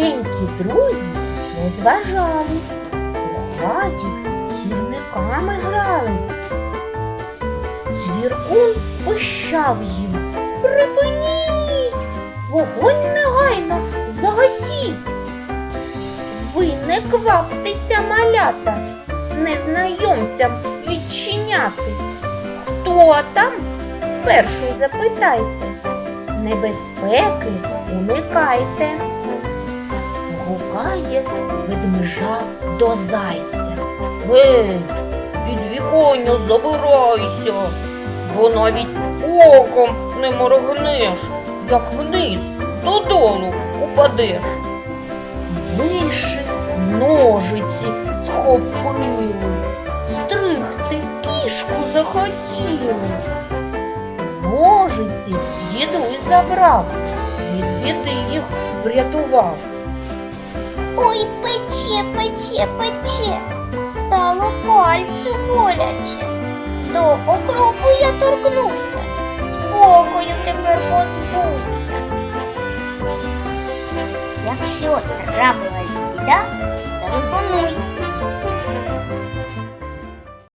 маленькі друзі не зважали, у сірниками грали. Звіркун пищав їм. Припиніть, вогонь негайно загасіть. Ви не кваптеся малята, незнайомцям відчиняти. Хто там? Перший запитайте, небезпеки уникайте. Гукає ведмежа до зайця. Гей, від віконня забирайся, бо навіть оком не моргнеш, як вниз додолу упадеш. Миші ножиці схопили, стригти кішку захотіли. Ножиці дідусь забрав, від біди їх врятував. Ой, пече, пече, пече. Стало пальцю боляче. До окропу я торкнувся. Спокою тепер позбувся. Якщо трапилась біда, телефонуй.